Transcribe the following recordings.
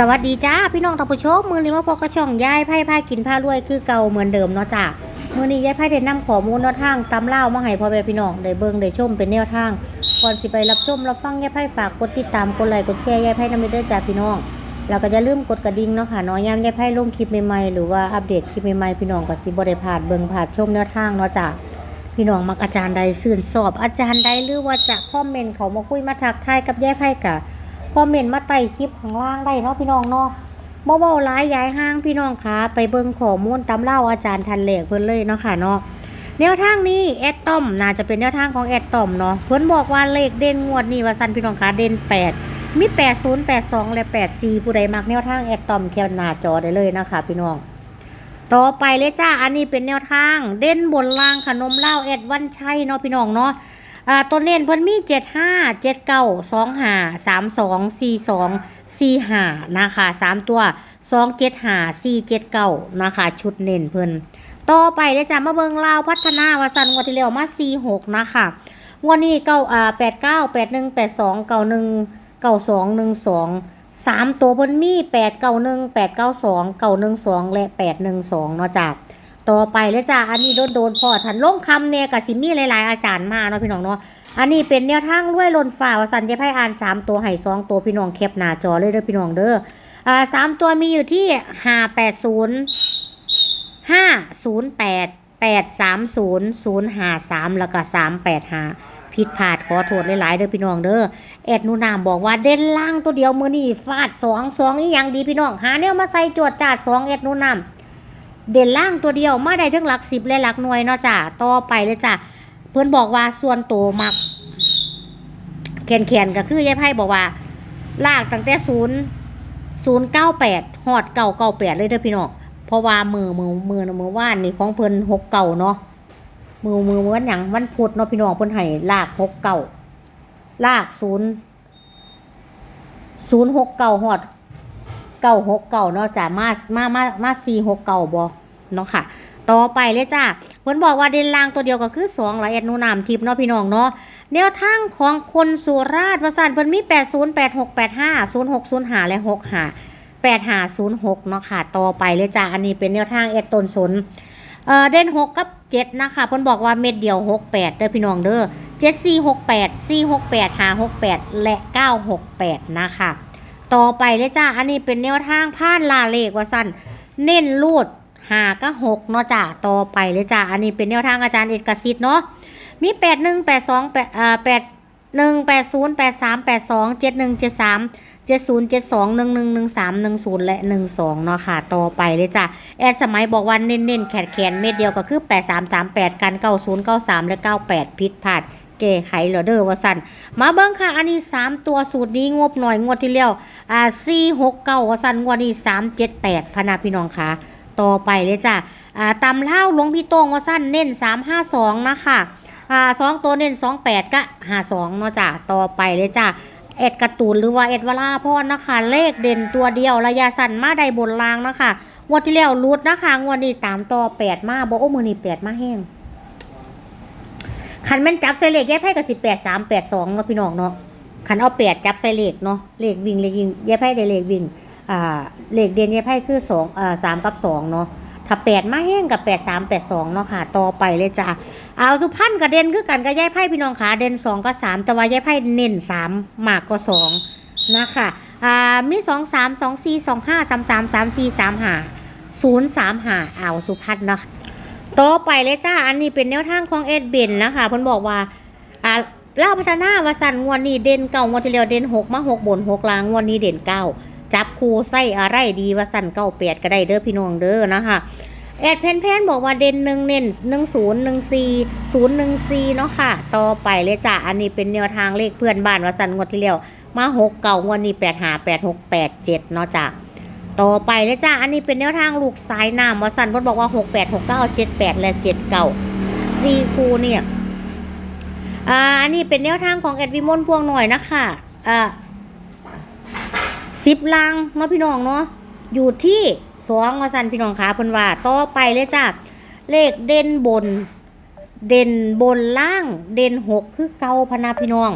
สวัสดีจ้าพี่น้องท่านผู้ชมมือนี้มาพบกับช่องยายไพ่ไพ่กินผ้ารวยคือเก่าเหมือนเดิมเนาะจ้ามือนี้ยายไพ่ได้นำขอมูลแนวทางตำเล่ามาให้พ่อแม่พี่น้องได้เบิ่งได้ชมเป็นแนวทางก่อนสิไปรับชมรับฟังยายไพ่ฝากกดติดตามกดไลค์กดแชร์ยายไพ่นำไปเด้อจ้าพี่น้องแล้วก็อย่าลืมกดกระดิ่งเนาะค่ะนาะยามยายไพ่ลงคลิปใหม่ๆหรือว่าอัปเดตคลิปใหม่ๆพี่น้องก็สิบ่ได้พลาดเบิ่งพลาดชมแนวทางเนาะจ้าพี่น้องมักอาจารย์ใดสื่นสอบอาจารย์ใดหรือว่าจะคอมเมนต์เขามาคุยมาทักทายกับยายไพ่กะ คอมเมนต์มาใต้คลิปข้างล่างได้เนาะพี่น้องเนาะบ่เว้าหลายย้ายห้างพี่น้องคะไปเบิ่งข้อมูลตำเล่าอาจารย์ทันเหลกเพิ่นเลยเนาะค่ะเนาะแนวทางนี้แอดตอมน่าจะเป็นแนวทางของแอดตอมเนาะเพิ่นบอกว่าเลขเด่นงวดนี้ว่าซั่นพี่น้องคะเด่น8มี80 82และ84ผู้ใดมักแนวทางแอดตอมแคปหน้าจอได้เลยนะคะพี่น้องต่อไปเลยจ้า อันนี้เป็นแนวทาง เด่นบนล่างขนมเหล้าแอดวันชัยเนาะพี่น้องเนาะ อ่าตัวเน้นเพิ่นมีเจ็ดห้าเจ็ดเก้าสองห้าสามสองสี่สองสี่ห้านะคะสามตัวสองเจ็ดห้าสี่เจ็ดเก้านะคะชุดเน้นเพิ่นต่อไปได้จ้ะมาเบิงลาวพัฒนาวาสันงวดที่แล้วมาสี่หกนะคะงวดนี้เก้าอ่าแปดเก้าแปดหนึ่งแปดสองเก้าหนึ่งเก้าสองหนึ่งสองสามตัวเพิ่นมีแปดเก้าหนึ่งแปดเก้าสองเก้าหนึ่งสองและแปดหนึ่งสองเนาะจ้ะ ต่อไปเลยจ้าอันนี้โดนโดนพอทันลงคำเนี่ยกับสิมี่หลาย ๆ อาจารย์มาเนาะพี่น้องเนาะอันนี้เป็นแนวทางรวยลนฝ่าวสันยายไพ่อ่านสามตัวให้สองตัวพี่น้องแคปหน้าจอเลยเด้อพี่น้องเด้ออ่าสามตัวมีอยู่ที่ห้าแปดศูนย์ห้าศูนย์แปดแปดสามศูนย์ศูนย์ห้าสามแล้วก็สามแปดห้าผิดพลาดขอโทษหลาย ๆ เด้อพี่น้องเด้อแอดนูนามบอกว่าเด่นล่างตัวเดียวมือนี่ฟาดสองสองนี่ยังดีพี่น้องหาแนวมาใส่จวดจาดสองแอดนูนาม เด่นล่างตัวเดียวมาได้ทั้งหลักสิบและหลักหน่วยเนาะจ้ะต่อไปเลยจ้ะเพื่อนบอกว่าส่วนโตมักแขนแขนๆก็คือยายไพ่บอกว่า ลากตั้งแต่ศูนย์ศูนย์เก้าแปดหอดเก่าเก่าแปดเลยเด้อพี่น้องเพราะว่ามือมือมือมือว่านนี่ของเพิ่นหกเก่าเนาะมือมือวันหยังวันพุธเนาะพี่น้องเพิ่นให้ลากหกเก่าลากศูนย์ศูนย์หกเก่าหอด เก้าหกเก้าเนาะจ้ะมามามามาสี่หกเก้าบ่เนาะค่ะ ต่อไปเลยจ้ะเพิ่นบอกว่าเด่นล่างตัวเดียวก็คือสองหละเอ็ดนูนามทิพย์เนาะพี่น้องเนาะแนวทางของคนสุราษฎร์ประสานเพิ่นมีแปดศูนย์แปดหกแปดห้าศูนย์หกศูนย์หาและหกหาแปดหาศูนย์หกเนาะค่ะ ต่อไปเลยจ้ะอันนี้เป็นแนวทางเอ็ดต้นสนเอ่อเด่นหกกับเจ็ดนะคะเพิ่นบอกว่าเม็ดเดียวหกแปดเด้อพี่น้องเด้อเจ็ดสี่หกแปดสี่หกแปดหาหกแปดและเก้าหกแปดนะคะ ต่อไปเลยจ้า อันนี้เป็นแนวทางผ่านลาเลขว่าสั้นเน้นรูดหาก็หกเนาะจ้า ต่อไปเลยจ้า อันนี้เป็นแนวทางอาจารย์เอกสิทธิ์เนาะ มีแปดหนึ่งแปดสองแปดอ่าแปดหนึ่งแปดศูนย์แปดสามแปดสองเจ็ดหนึ่งเจ็ดสามเจ็ดศูนย์เจ็ดสองหนึ่งหนึ่งหนึ่งสามหนึ่งศูนย์และหนึ่งสองเนาะค่ะ ต่อไปเลยจ้าแอดสมัยบอกว่าเน้นๆแขนแขนเม็ดเดียวก็คือแปดสามสามแปดกันเก้าศูนย์เก้าสามและเก้าแปดพิษพลาด เก๋ไขเหรอเด้อว่าสั้นมาเบิ้งค่ะ อันนี้สามตัวสูตรนี้งบหน่อยงวดที่แล้วอ่าสี่หกเก้าว่าสั้นงวดนี้สามเจ็ดแปดพนาพี่น้องค่ะ ต่อไปเลยจ้ะอ่าตำเล่าหลวงพี่โต้งว่าสั้นเน้นสามห้าสองนะคะอ่าสองตัวเน้นสองแปดก็ห้าสองเนาะจ้ะต่อไปเลยจ้ะเอ็ดกร์ตูนหรือว่าเอ็ดวลาพรนะคะ เลขเด่นตัวเดียวระยะสั้นมาได้บนรางนะคะงวดที่แล้วรูดนะคะงวดนี้ตามต่อแปดมาบอกโอ้มือนี่แปดมาแห้ง คันแม่นจับใส่เลขแยกไพ่กับสิบแปดสามแปดสองเนาะพี่น้องเนาะคันเอาแปดจับใส่เลขเนาะเลขวิ่งเลขยิงแยกไพ่ได้เลขวิ่งอ่าเลขเด่นแยกไพ่คือสองอ่าสามกับสองเนาะถ้าแปดมาแห้งกับแปดสามแปดสองเนาะค่ะ ต่อไปเลยจ้ะเอาสุพรรณกับเด่นคือกันกับแยกไพ่พี่น้องขาเด่นสองกับสามแต่ว่าแยกไพ่เน้นสามมากกว่าสองนะคะอ่ามีสองสามสองสี่สองห้าสามสามสามสี่สามห้าศูนย์สามห้าเอาสุพรรณเนาะ ต่อไปเลยจ้า อันนี้เป็นแนวทางของเอ็ดเบนนะคะเพิ่นบอกว่าอ่าเล่าพัฒนาวาสันงวดนี้เด่นเก่างวดที่แล้วเด่นหกมาหกบนหกลางงวดนี้เด่นเก้าจับคู่ใส่อะไรดีวาสันเก้าแปดก็ได้เด้อพี่น้องเด้อนะคะแอดแพนแพนบอกว่าเด่นหนึ่งเน้นหนึ่งศูนย์หนึ่งสี่ศูนย์หนึ่งสี่เนาะค่ะ ต่อไปเลยจ้าอันนี้เป็นแนวทางเลขเพื่อนบ้านวาสันงวดที่แล้วมาหกเก่างวดนี้แปดหาแปดหกแปดเจ็ดเนาะจ้า ต่อไปเลยจ้า อันนี้เป็นแนวทางลูกสายน้ำวสันพิ่นบอกว่า6 8 6 9 7 8และ7เก่าสี่คูเนี่ยอ่าอันนี้เป็นแนวทางของแอดวิมอลพวงหน่อยนะคะอ่าสิบลังเนาะพี่น้องเนาะอยู่ที่สองวสันพี่น้องขาเพิ่นว่าต่อไปเลยจ้าเลขเด่นบน เด่นบนล่าง เด่นหกคือเก่าพนาพี่น้อง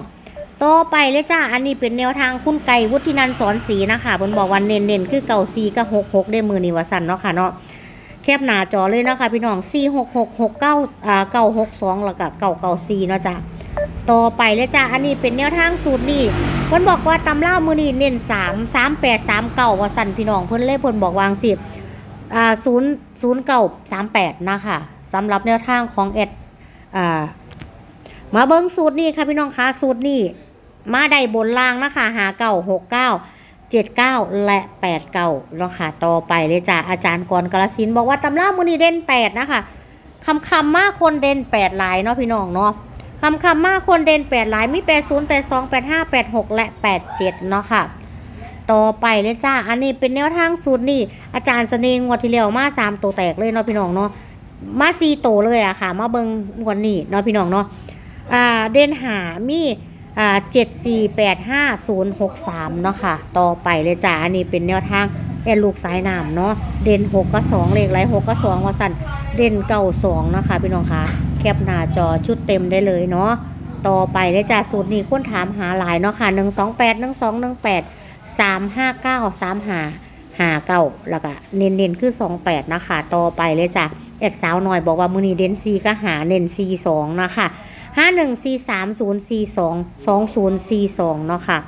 ต่อไปเลยจ้า อันนี้เป็นแนวทางคุณไก่วุฒินันสอนสีนะคะเพิ่นบอกวันเน้นๆคือเก่าซีกับหกหกได้มือนี่วสันเนาะค่ะเนาะแคบหนาจอเลยนะคะพี่น้อง4 6 6 6 9อ่า9 6 2แล้วก็9 9 4เก่าสีเนาะจ้ะต่อไปเลยจ้า อันนี้เป็นแนวทางสูตรนี่เพิ่นบอกว่าตำเล่ามือนี่เน้น3 3 8 3 9ว่าสันพี่น้องเพิ่นเลยเพิ่นบอกวางสิบอ่า0 0 9 3 8นะคะสำหรับแนวทางของเอ็ดอ่ามาเบิ้งสูตรนี้ค่ะพี่น้องคะสูตรนี้ มาได้บนล่างนะคะหาเก้าหกเก้าเจ็ดเก้าและแปดเก้าเนาะค่ะต่อไปเลยจ้ะอาจารย์กรกรสินบอกว่าตำรามือนี้เด่นแปดนะคะคำคำมากคนเด่นแปดหลายเนาะพี่น้องเนาะคำคำมากคนเด่นแปดหลายมีแปดศูนย์แปดสองแปดห้าแปดหกและแปดเจ็ดเนาะค่ะต่อไปเลยจ้า อันนี้เป็นแนวทางสูตรนี่ อาจารย์เสน่งวดที่แล้วมาสามตัวแตกเลยเนาะพี่น้องเนาะ มาสี่ตัวเลยอะค่ะ มาเบิงงวดนี้เนาะพี่น้องเนาะ อ่า เด่นหามีอ่ เจ็ดสี่แปดห้าศูนย์หกสามเนาะค่ะ ต่อไปเลยจ้าอันนี้เป็นแนวทางแอนลูกสายน้ำเนาะเด่นหกก็สองเลขไรหกก็สองว่าสั่นเด่นเก่าสองนะคะพี่น้องคะแคปหน้าจอชุดเต็มได้เลยเนาะต่อไปเลยจ้าสูตรนี้ค้นถามหาหลายเนาะค่ะหนึ่งสองแปดหนึ่งสองหนึ่งแปดสามห้าเก้าสามหาหาเก้าแล้วก็เน้นๆคือสองแปดนะคะ ต่อไปเลยจ้าแอดสาวหน่อยบอกว่ามือนี้เด่นซีก็หาเน้นซีสองนะคะ ห้าหนึ่งสี่สามศูนย์สี่สองสองศูนย์สี่สองเนาะค่ะ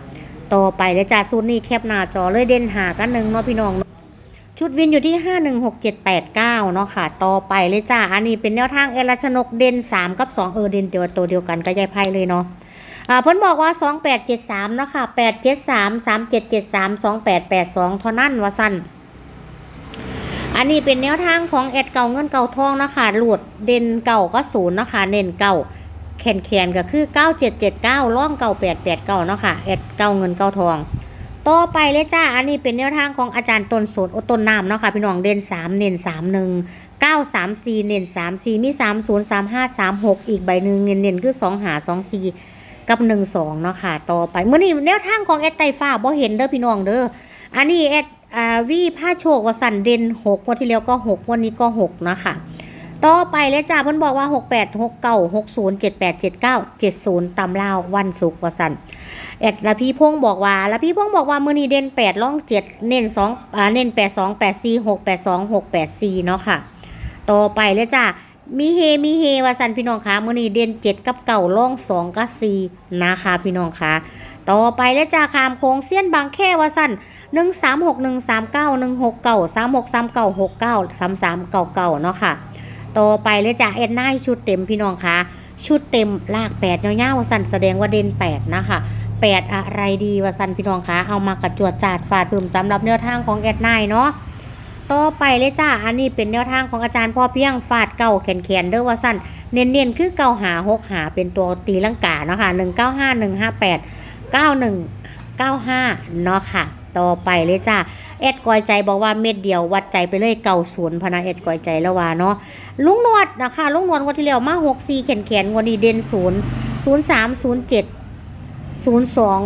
ต่อไปเลยจ้าศูนย์นี้แคปหน้าจอเลยเด่นหากันหนึ่งเนาะพี่น้อง ชุดวินอยู่ที่ห้าหนึ่งหกเจ็ดแปดเก้าเนาะค่ะ ต่อไปเลยจ้าอันนี้เป็นแนวทางเอรชนกเด่นสามกับสองเออเด่นเดียวตัวเดียวกันก็ยายไพ่เลยเนาะอ่าเพิ่นบอกว่าสองแปดเจ็ดสามเนาะค่ะแปดเจ็ดสามสามเจ็ดเจ็ดสามสองแปดแปดสองเท่านั้นว่าสั้นอันนี้เป็นแนวทางของแอดเก่าเงินเก่าทองนะคะหลุดเด่นเก่าก็ศูนย์นะคะเน้นเก่า แขนแขนก็คือ9779ร่องเก่า889เนาะค่ะแอดเก่าเงินเก่าทอง ต่อไปเลยจ้า อันนี้เป็นแนวทางของอาจารย์ตนสนอต้นน้ำเนาะค่ะพี่น้องเด่น3เน้น31 934เน้น34มี30 35 36อีกใบหนึ่งเน้นเน้นคือ2หา24กับ12เนาะค่ะ ต่อไปเมื่อนี้แนวทางของแอดไตฟ้าบ่เห็นเด้อพี่น้องเด้ออันนี้แอดอ่าวีผ้าโชคว่าสันเด่น6วันที่แล้วก็6วันนี้ก็6นะคะ ต่อไปเลยจ้าเพิ่นบอกว่า 68 69 60 78 79 70ตำลาววันศุกร์วสันแอดละพี่พงษ์บอกว่าละพี่พงษ์บอกว่ามื้อนี้เด่น8ล่อง7 เน้น2อ่าเน้น82 84 6 82 6 84เนาะค่ะ ต่อไปเลยจ้ามีเฮ มีเฮวาสันพี่น้องคะมื้อนี้เด่น7กับเก่าล่อง2กับ4นะคะพี่น้องคะต่อไปเลยจ้าคามโค้งเสี้ยนบางแค่วาสัน136 139 169 36 39 69 33 99เนาะค่ะ ต่อไปเลยจ้ะเอ็ดไนชุดเต็มพี่น้องคะชุดเต็มลากแปดเงาๆวสันแสดงว่าเด่นแปดนะคะแปดอะไรดีวาสันพี่น้องคะเอามากระจวดจาดฟาดพึ่มสำหรับแนวทางของเอ็ดไนเนาะต่อไปเลยจ้าอันนี้เป็นแนวทางของอาจารย์พ่อเพียงฟาดเก่าแขนแขนๆเด้อวาสันเน้นๆคือเก่าหาหกหาเป็นตัวตีลังกาเนาะค่ะหนึ่งเก้าห้าหนึ่งห้าแปดเก้าหนึ่งเก้าห้าเนาะค่ะ ต่อไปเลยจ้า เอ็ดกอยใจบอกว่าเม็ดเดียววัดใจไปเลยเก่าศูนย์พะนะเอ็ดกอยใจแล้วว่าเนาะลุงนวดนะคะลุงนวดงวันที่แล้วมาหกสี่แขนแขนงวันนี้เด่นศูนย์ศูนย์สามศูนย์เจ็ดศูนย์สอง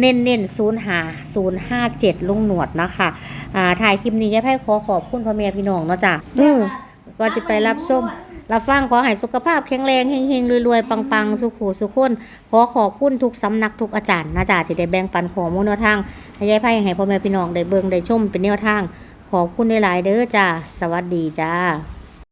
เน้นเน้นศูนย์หาศูนย์ห้าเจ็ดลุงนวดนะคะอ่าถ่ายคลิปนี้ยายไพ่ขอขอบคุณพ่อแม่พี่น้องเนาะจ้ะอือก็จะไปรับชมรับฟังขอให้สุขภาพแข็งแรงเฮงๆรวยๆ ปังๆ สุขหูสุขคน ขอขอบคุณทุกสำนักทุกอาจารย์นะจ๊ะที่ได้แบ่งปันข้อมูลแนวทาง ให้ยายไพ่ให้พ่อแม่พี่น้องได้เบิ่งได้ชมเป็นแนวทาง ขอบคุณหลายๆเด้อจ้า สวัสดีจ้า